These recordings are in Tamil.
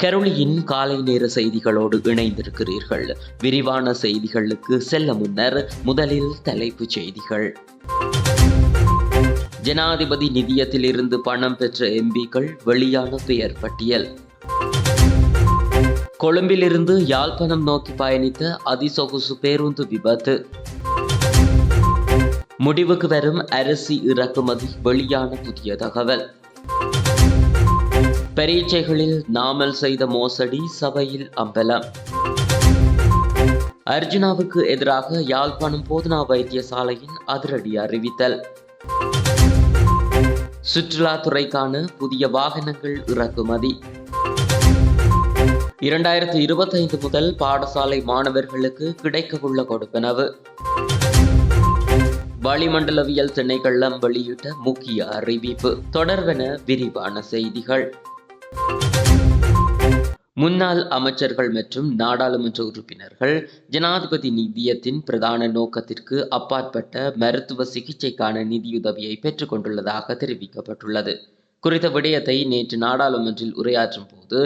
கருளியின் காலை நேர செய்திகளோடு இணைந்திருக்கிறீர்கள். விரிவான செய்திகளுக்கு செல்ல முன்னர் முதலில் தலைப்புச் செய்திகள். ஜனாதிபதி நிதியத்திலிருந்து பணம் பெற்ற எம்பிக்கள் வெளியான பெயர் பட்டியல். கொழும்பிலிருந்து யாழ்ப்பாணம் நோக்கி பயணித்த அதிசொகுசு பேருந்து விபத்து. முடிவுக்கு வரும் அரிசி இறக்குமதி வெளியான புதிய தகவல். பரீட்சைகளில் நாமல் செய்த மோசடி சபையில் அம்பலம். அர்ஜுனாவுக்கு எதிராக யாழ்ப்பாணம் போதனா வைத்தியசாலையின் அதிரடி அறிவித்தல். சுற்றுலாத்துறைக்கான புதிய வாகனங்கள் இறக்குமதி. இரண்டாயிரத்தி இருபத்தைந்து முதல் பாடசாலை மாணவர்களுக்கு கிடைக்கவுள்ள கொடுப்பனவு. வளிமண்டலவியல் திணைக்களம் வெளியிட்ட முக்கிய அறிவிப்பு. தொடர்வென விரிவான செய்திகள். முன்னாள் அமைச்சர்கள் மற்றும் நாடாளுமன்ற உறுப்பினர்கள் ஜனாதிபதி நிதியத்தின் பிரதான நோக்கத்திற்கு அப்பாற்பட்ட மருத்துவ சிகிச்சைக்கான நிதியுதவியை பெற்றுக்கொண்டுள்ளதாக தெரிவிக்கப்பட்டுள்ளது. குறித்த விடயத்தை நேற்று நாடாளுமன்றில் உரையாற்றும் போது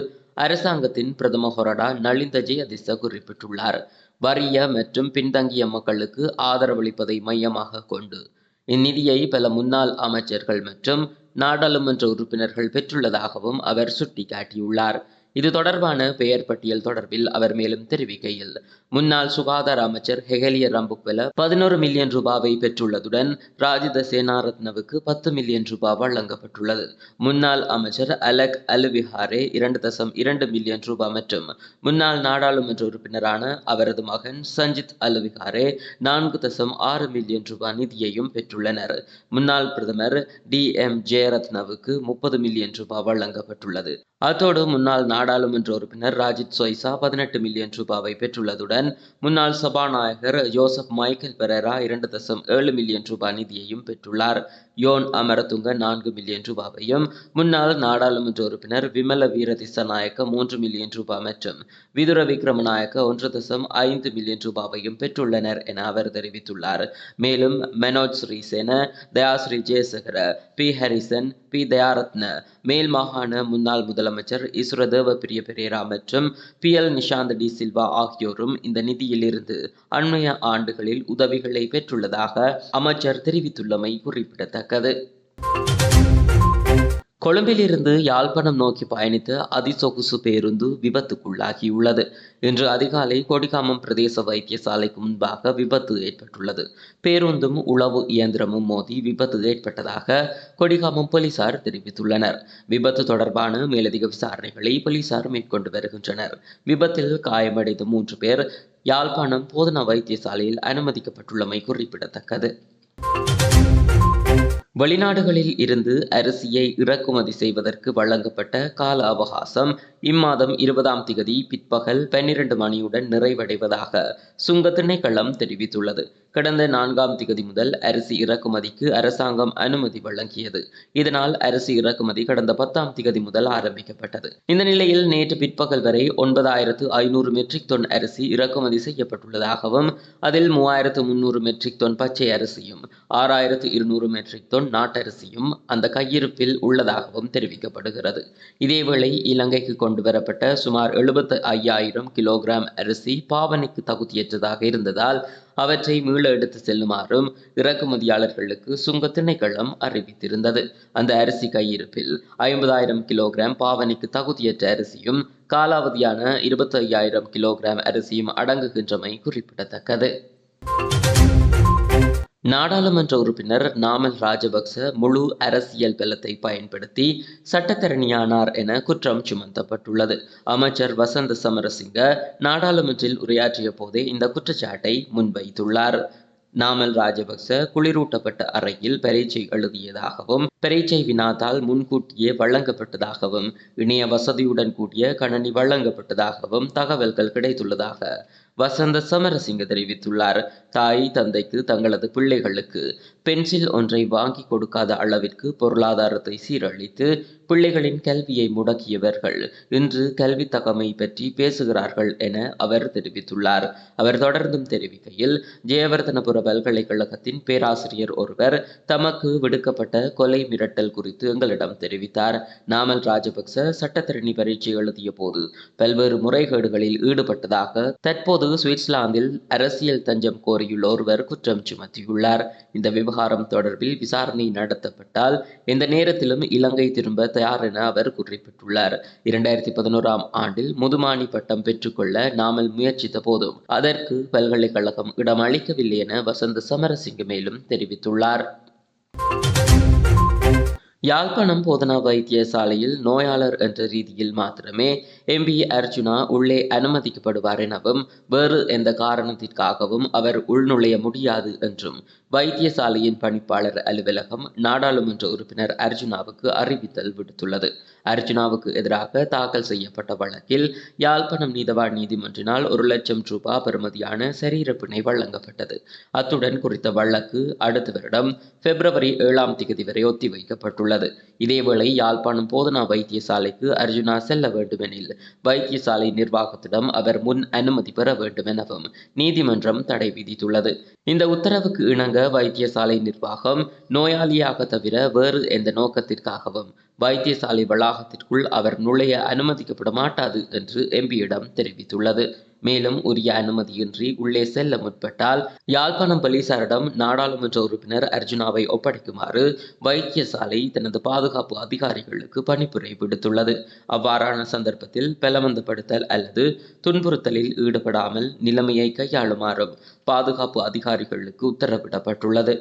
அரசாங்கத்தின் பிரதம ஹொரடா நளிந்த ஜெயதிச குறிப்பிட்டுள்ளார். வறிய மற்றும் பின்தங்கிய மக்களுக்கு ஆதரவளிப்பதை மையமாக கொண்டு இந்நிதியை பல முன்னாள் அமைச்சர்கள் மற்றும் நாடாளுமன்ற உறுப்பினர்கள் பெற்றுள்ளதாகவும் அவர் சுட்டிக்காட்டியுள்ளார். இது தொடர்பான பெயர் பட்டியல் தொடர்பில் அவர் மேலும் தெரிவிக்கையில் முன்னாள் சுகாதார அமைச்சர் ஹெகலிய ரம்புக்வெல பதினோரு மில்லியன் ரூபாவை பெற்றுள்ளதுடன் ராஜித சேனாரத்னவுக்கு பத்து மில்லியன் ரூபாய் வழங்கப்பட்டுள்ளது. முன்னாள் அமைச்சர் அலக் அலுவிஹாரே இரண்டு தசம் இரண்டு மில்லியன் ரூபாய் மற்றும் முன்னாள் நாடாளுமன்ற உறுப்பினரான அவரது மகன் சஞ்சித் அலுவிஹாரே நான்கு தசம் ஆறு மில்லியன் ரூபாய் நிதியையும் பெற்றுள்ளனர். முன்னாள் பிரதமர் டி எம் ஜெயரத்னவுக்கு முப்பது மில்லியன் ரூபாய் வழங்கப்பட்டுள்ளது. அத்தோடு முன்னாள் நாடாளுமன்ற உறுப்பினர் ராஜித் சொய்சா பதினெட்டு மில்லியன் ரூபாவை பெற்றுள்ளதுடன் முன்னாள் சபாநாயகர் ஜோசப் மைக்கேல் பெரேரா இரண்டு தசம் ஏழு மில்லியன் ரூபாய் நிதியையும் பெற்றுள்ளார். யோன் அமரதுங்க நான்கு மில்லியன் ரூபாவையும் முன்னாள் நாடாளுமன்ற உறுப்பினர் விமல வீர திசநாயக்க மூன்று மில்லியன் ரூபாய் மற்றும் விதுர விக்ரமநாயக்க ஒன்று தசம் ஐந்து மில்லியன் ரூபாவையும் பெற்றுள்ளனர் என அவர் தெரிவித்துள்ளார். மேலும் Menoj Srisena Dayasri Jayasekara P Harrison P Dayaratne மேல் மாகாண முன்னாள் முதலமைச்சர் இசுர பிரிய பெரேரா மற்றும் பி எல் நிஷாந்த் டி சில்வா ஆகியோரும் இந்த நிதியிலிருந்து அண்மைய ஆண்டுகளில் உதவிகளை பெற்றுள்ளதாக அமைச்சர் தெரிவித்துள்ளமை குறிப்பிடத்தக்கது. குறிப்பிடத்தக்கது கொழும்பிலிருந்து யாழ்ப்பாணம் நோக்கி பயணித்த அதிசொகுசு பேருந்து விபத்துக்குள்ளாகியுள்ளது. இன்று அதிகாலை கொடிகாமம் பிரதேச வைத்தியசாலைக்கு முன்பாக விபத்து ஏற்பட்டுள்ளது. பேருந்தும் உளவு இயந்திரமும் மோதி விபத்து ஏற்பட்டதாக கொடிகாமம் போலீசார் தெரிவித்துள்ளனர். விபத்து தொடர்பான மேலதிக விசாரணைகளை போலீசார் மேற்கொண்டு வருகின்றனர். விபத்தில் காயமடைந்த மூன்று பேர் யாழ்ப்பாணம் போதனா வைத்தியசாலையில் அனுமதிக்கப்பட்டுள்ளமை குறிப்பிடத்தக்கது. வெளிநாடுகளில் இருந்து அரிசியை இறக்குமதி செய்வதற்கு வழங்கப்பட்ட கால அவகாசம் இம்மாதம் இருபதாம் திகதி பிற்பகல் பன்னிரண்டு மணியுடன் நிறைவடைவதாக சுங்க திணைக்களம் தெரிவித்துள்ளது. கடந்த நான்காம் திகதி முதல் அரிசி இறக்குமதிக்கு அரசாங்கம் அனுமதி வழங்கியது. இதனால் அரிசி இறக்குமதி கடந்த பத்தாம் திகதி முதல் ஆரம்பிக்கப்பட்டது. இந்த நிலையில் நேற்று பிற்பகல் வரை ஒன்பதாயிரத்து ஐநூறு மெட்ரிக் டன் அரிசி இறக்குமதி செய்யப்பட்டுள்ளதாகவும் அதில் மூவாயிரத்து முன்னூறு மெட்ரிக் தொன் பச்சை அரிசியும் ஆறாயிரத்து இருநூறு மெட்ரிக் தொன் நாட்டரிசியும் அந்த கையிருப்பில் உள்ளதாகவும் தெரிவிக்கப்படுகிறது. இதேவேளை இலங்கைக்கு கொண்டு வரப்பட்ட சுமார் எழுபத்து ஐயாயிரம் கிலோகிராம் அரிசி பாவனைக்கு தகுதியற்றதாக இருந்ததால் அவற்றை மீள எடுத்து செல்லுமாறும் இறக்குமதியாளர்களுக்கு சுங்க திணைக்களம் அறிவித்திருந்தது. அந்த அரிசி கையிருப்பில் ஐம்பதாயிரம் கிலோகிராம் பாவனைக்கு தகுதியற்ற அரிசியும் காலாவதியான இருபத்தி ஐயாயிரம் கிலோகிராம் அரிசியும் அடங்குகின்றமை குறிப்பிடத்தக்கது. நாடாளுமன்ற உறுப்பினர் நாமல் ராஜபக்ச முழு அரசியல் பலத்தை பயன்படுத்தி சட்டத்தரணியானார் என குற்றம் சுமத்தப்பட்டுள்ளது. அமைச்சர் வசந்த சமரசிங்க நாடாளுமன்றில் உரையாற்றிய போதே இந்த குற்றச்சாட்டை முன்வைத்துள்ளார். நாமல் ராஜபக்ச குளிரூட்டப்பட்ட அறையில் பரீட்சை எழுதியதாகவும் பரீட்சை வினாத்தால் முன்கூட்டியே வழங்கப்பட்டதாகவும் இணைய வசதியுடன் கூடிய கணனி வழங்கப்பட்டதாகவும் தகவல்கள் கிடைத்துள்ளதாக வசந்த சமரசிங்க தெரிவித்துள்ளார். தாய் தந்தைக்கு தங்களது பிள்ளைகளுக்கு பென்சில் ஒன்றை வாங்கி கொடுக்காத அளவிற்கு பொருளாதாரத்தை சீரழித்து பிள்ளைகளின் கல்வியை முடக்கியவர்கள் இன்று கல்வி தகமை பற்றி பேசுகிறார்கள் என அவர் தெரிவித்துள்ளார். அவர் தொடர்ந்தும் தெரிவிக்கையில் ஜெயவர்தனபுர பல்கலைக்கழகத்தின் பேராசிரியர் ஒருவர் தமக்கு விடுக்கப்பட்ட கொலை மிரட்டல் குறித்து எங்களிடம் தெரிவித்தார். நாமல் ராஜபக்ச சட்டத்திரணி பரீட்சை எழுதிய போது பல்வேறு முறைகேடுகளில் ஈடுபட்டதாக தற்போது சுவிட்சர்லாந்தில் அரசியல் தஞ்சம் கோரியுள்ள ஒருவர் குற்றம் சுமத்தியுள்ளார். இந்த விவகாரம் விவகாரம் தொடர்பில் விசாரணை நடத்தப்பட்டால் எந்த நேரத்திலும் இலங்கை திரும்ப தயார் என அவர் குறிப்பிட்டுள்ளார். இரண்டாயிரத்தி பதினோராம் ஆண்டில் முதுமானி பட்டம் பெற்றுக்கொள்ள நாமல் முயற்சித்த போதும் அதற்கு பல்கலைக்கழகம் இடம் அளிக்கவில்லை என வசந்த சமரசிங்க மேலும் தெரிவித்துள்ளார். யாழ்ப்பாணம் போதனா வைத்தியசாலையில் நோயாளர் என்ற ரீதியில் மாத்திரமே எம்பி அர்ஜுனா உள்ளே அனுமதிக்கப்படுவார் எனவும் வேறு எந்த காரணத்திற்காகவும் அவர் உள்நுழைய முடியாது என்றும் வைத்தியசாலையின் பணிப்பாளர் அலுவலகம் நாடாளுமன்ற உறுப்பினர் அர்ஜுனாவுக்கு அறிவித்தல் விடுத்துள்ளது. அர்ஜுனாவுக்கு எதிராக தாக்கல் செய்யப்பட்ட வழக்கில் யாழ்ப்பாணம் நீதவான் நீதிமன்றினால் ஒரு லட்சம் ரூபாய் பெறுமதியான சரீரப்பிணை வழங்கப்பட்டது. அத்துடன் குறித்த வழக்கு அடுத்த வருடம் பிப்ரவரி ஏழாம் தேதி வரை ஒத்திவைக்கப்பட்டுள்ளது இதேவேளை யாழ்ப்பாணம் போதனா வைத்தியசாலைக்கு அர்ஜுனா செல்ல வேண்டுமெனில் வைத்தியசாலை நிர்வாகத்திடம் அவர் முன் அனுமதி பெற வேண்டும் எனவும் நீதிமன்றம் தடை விதித்துள்ளது. இந்த உத்தரவுக்கு இணங்க வைத்தியசாலை நிர்வாகம் நோயாளியாக தவிர வேறு எந்த நோக்கத்திற்காகவும் வைத்தியசாலை வளாகத்திற்குள் அவர் நுழைய அனுமதிக்கப்பட மாட்டாது என்று எம்பியிடம் தெரிவித்துள்ளது. மேலும் உரிய அனுமதியின்றி உள்ளே செல்ல முற்பட்டால் யாழ்ப்பாணம் போலீசாரிடம் நாடாளுமன்ற உறுப்பினர் அர்ஜுனாவை ஒப்படைக்குமாறு வைத்தியசாலை தனது பாதுகாப்பு அதிகாரிகளுக்கு பணிப்புரை விடுத்துள்ளது. அவ்வாறான சந்தர்ப்பத்தில் பலவந்தப்படுத்தல் அல்லது துன்புறுத்தலில் ஈடுபடாமல் நிலைமையை கையாளுமாறும் பாதுகாப்பு அதிகாரிகளுக்கு உத்தரவிடப்பட்டுள்ளது.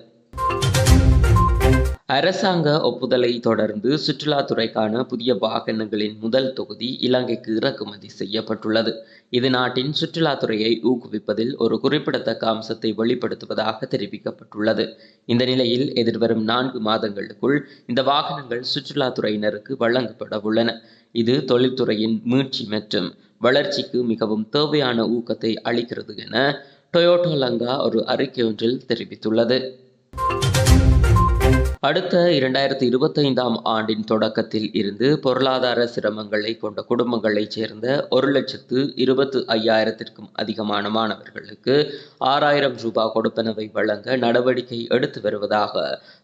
அரசாங்க ஒப்புதலை தொடர்ந்து சுற்றுலாத்துறைக்கான புதிய வாகனங்களின் முதல் தொகுதி இலங்கைக்கு இறக்குமதி செய்யப்பட்டுள்ளது. இது நாட்டின் சுற்றுலாத்துறையை ஊக்குவிப்பதில் ஒரு குறிப்பிடத்தக்க அம்சத்தை வெளிப்படுத்துவதாக தெரிவிக்கப்பட்டுள்ளது. இந்த நிலையில் எதிர்வரும் நான்கு மாதங்களுக்குள் இந்த வாகனங்கள் சுற்றுலாத்துறையினருக்கு வழங்கப்பட உள்ளன. இது தொழில்துறையின் மீட்சி மற்றும் வளர்ச்சிக்கு மிகவும் தேவையான ஊக்கத்தை அளிக்கிறது என டொயோட்டோ லங்கா ஒரு அறிக்கை ஒன்றில் தெரிவித்துள்ளது. அடுத்த இரண்டாயிரத்தி இருபத்தைந்தாம் ஆண்டின் தொடக்கத்தில் இருந்து பொருளாதார சிரமங்களை கொண்ட குடும்பங்களைச் சேர்ந்த ஒரு லட்சத்து இருபத்து ஐயாயிரத்திற்கும் அதிகமான மாணவர்களுக்கு ஆறாயிரம் ரூபாய் கொடுப்பனவை வழங்க நடவடிக்கை எடுத்து வருவதாக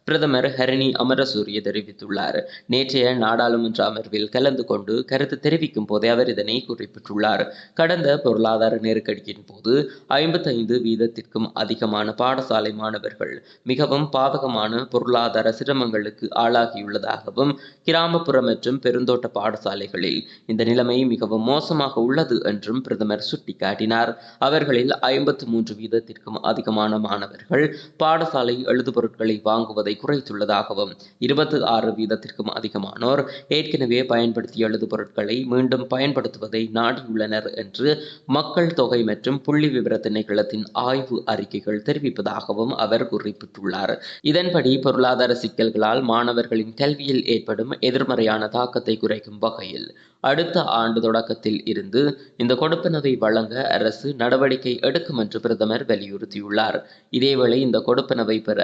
பிரதமர் ஹரணி அமரசூரிய தெரிவித்துள்ளார். நேற்றைய நாடாளுமன்ற அமர்வில் கலந்து கொண்டு கருத்து தெரிவிக்கும் போதே அவர் இதனை குறிப்பிட்டுள்ளார். கடந்த பொருளாதார நெருக்கடியின் போது ஐம்பத்தைந்து வீதத்திற்கும் அதிகமான பாடசாலை மாணவர்கள் மிகவும் பாதகமான பொருளாதார சிரமங்களுக்கு ஆளாகியுள்ளதாகவும் கிராமப்புற மற்றும் பெருந்தோட்ட பாடசாலைகளில் இந்த நிலைமை மிகவும் மோசமாக உள்ளது என்றும் பிரதமர் சுட்டிக்காட்டினார். அவர்களில் ஐம்பத்து மூன்று வீதத்திற்கும் அதிகமான மாணவர்கள் பாடசாலை எழுதுபொருட்களை வாங்குவதை குறைத்துள்ளதாகவும் இருபத்தி ஆறு வீதத்திற்கும் அதிகமானோர் ஏற்கனவே பயன்படுத்திய எழுது பொருட்களை மீண்டும் பயன்படுத்துவதை நாடியுள்ளனர் என்று மக்கள் தொகை மற்றும் புள்ளி விவர திணைக்களத்தின் ஆய்வு அறிக்கைகள் தெரிவிப்பதாகவும் அவர் குறிப்பிட்டுள்ளார். இதன்படி பொருளாதார சிக்கல்களால் மாணவர்களின் கல்வியில் ஏற்படும் எதிர்மறையான தாக்கத்தை குறைக்கும் வகையில் அடுத்த ஆண்டு தொடக்கத்தில் இருந்து இந்த கொடுப்பனவை வழங்க அரசு நடவடிக்கை எடுக்கும் என்று பிரதமர் வலியுறுத்தியுள்ளார். இதேவேளை இந்த கொடுப்பனவை பெற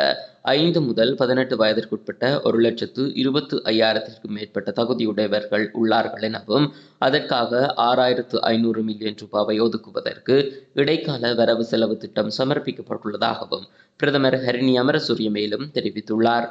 ஐந்து முதல் பதினெட்டு வயதிற்குட்பட்ட ஒரு லட்சத்து இருபத்து ஐயாயிரத்திற்கும் மேற்பட்ட தகுதியுடையவர்கள் உள்ளார்கள் எனவும் அதற்காக ஆறாயிரத்து ஐநூறு மில்லியன் ரூபாவை ஒதுக்குவதற்கு இடைக்கால வரவு செலவு திட்டம் சமர்ப்பிக்கப்பட்டுள்ளதாகவும் பிரதமர் ஹரிணி அமரசூரிய மேலும் தெரிவித்துள்ளார்.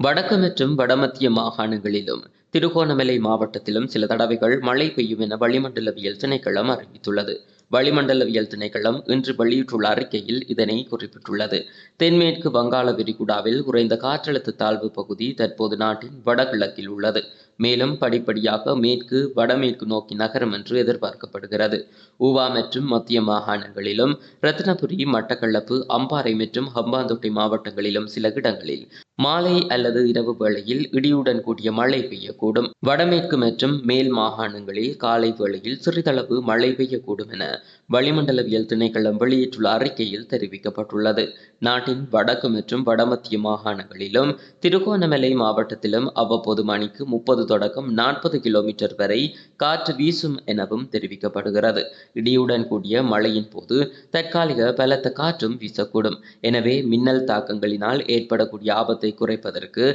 வடக்கு மற்றும் வடமத்திய மாகாணங்களிலும் திருகோணமலை மாவட்டத்திலும் சில தடவைகள் மழை பெய்யும் என வளிமண்டலவியல் திணைக்களம் அறிவித்துள்ளது. வளிமண்டலவியல் திணைக்களம் இன்று வெளியிட்டுள்ள அறிக்கையில் இதனை குறிப்பிட்டுள்ளது. தென்மேற்கு வங்காள விரிகுடாவில் குறைந்த காற்றழுத்த தாழ்வு பகுதி தற்போது நாட்டின் வடகிழக்கில் உள்ளது. மேலும் படிப்படியாக மேற்கு வடமேற்கு நோக்கி நகரும் என்று எதிர்பார்க்கப்படுகிறது. ஊவா மற்றும் மத்திய மாகாணங்களிலும் ரத்னபுரி மட்டக்களப்பு அம்பாறை மற்றும் ஹம்பாந்தோட்டை மாவட்டங்களிலும் சில இடங்களில் மாலை அல்லது இரவு வேளையில் இடியுடன் கூடிய மழை பெய்யக்கூடும். வடமேற்கு மற்றும் மேல் மாகாணங்களில் காலை வேளையில் சிறிதளவு மழை பெய்யக்கூடும் என வளிமண்டலவியல் திணைக்களம் வெளியிட்டுள்ள அறிக்கையில் தெரிவிக்கப்பட்டுள்ளது. நாட்டின் வடக்கு மற்றும் வடமத்திய மாகாணங்களிலும் திருகோணமலை மாவட்டத்திலும் அவ்வப்போது மணிக்கு முப்பது தொடக்கம் நாற்பது கிலோமீட்டர் வரை காற்று வீசும் எனவும் தெரிவிக்கப்படுகிறது. இடியுடன் கூடிய மழையின் போது தற்காலிக பலத்த காற்றும் வீசக்கூடும். எனவே மின்னல் தாக்கங்களினால் ஏற்படக்கூடிய ஆபத்தை குறைப்பதற்கு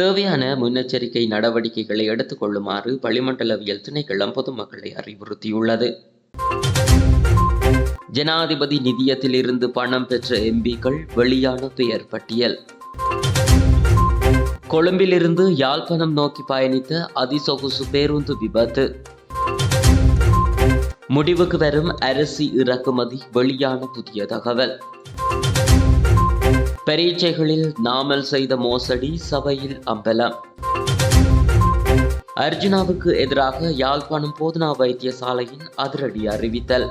தேவையான முன்னெச்சரிக்கை நடவடிக்கைகளை எடுத்துக் கொள்ளுமாறு வளிமண்டலவியல் திணைக்களம் பொதுமக்களை அறிவுறுத்தியுள்ளது. ஜனாதிபதி நிதியத்திலிருந்து பணம் பெற்ற எம்பிக்கள் வெளியான பெயர் பட்டியல். கொழும்பிலிருந்து யாழ்ப்பாணம் நோக்கி பயணித்த அதிசொகுசு பேருந்து விபத்து. முடிவுக்கு வரும் அரிசி இறக்குமதி வெளியான புதிய தகவல். பரீட்சைகளில் நாமல் செய்த மோசடி சபையில் அம்பலம். அர்ஜுனாவுக்கு எதிராக யாழ்ப்பாணம் போதனா வைத்தியசாலையின் அதிரடி அறிவித்தல்.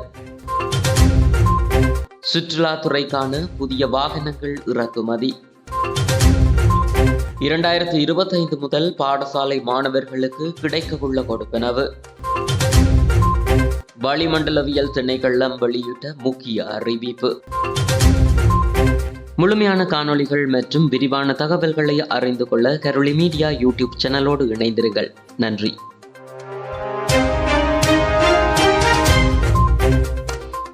சுற்றுலாத்துறைக்கான புதிய வாகனங்கள் இறக்குமதி. இரண்டாயிரத்தி இருபத்தைந்து முதல் பாடசாலை மாணவர்களுக்கு கிடைக்கவுள்ள கொடுப்பனவு. வளிமண்டலவியல் திணைக்களம் வெளியிட்ட முக்கிய அறிவிப்பு. முழுமையான காணொளிகள் மற்றும் விரிவான தகவல்களை அறிந்து கொள்ள கரோலி மீடியா யூடியூப் சேனலோடு இணைந்திருங்கள். நன்றி.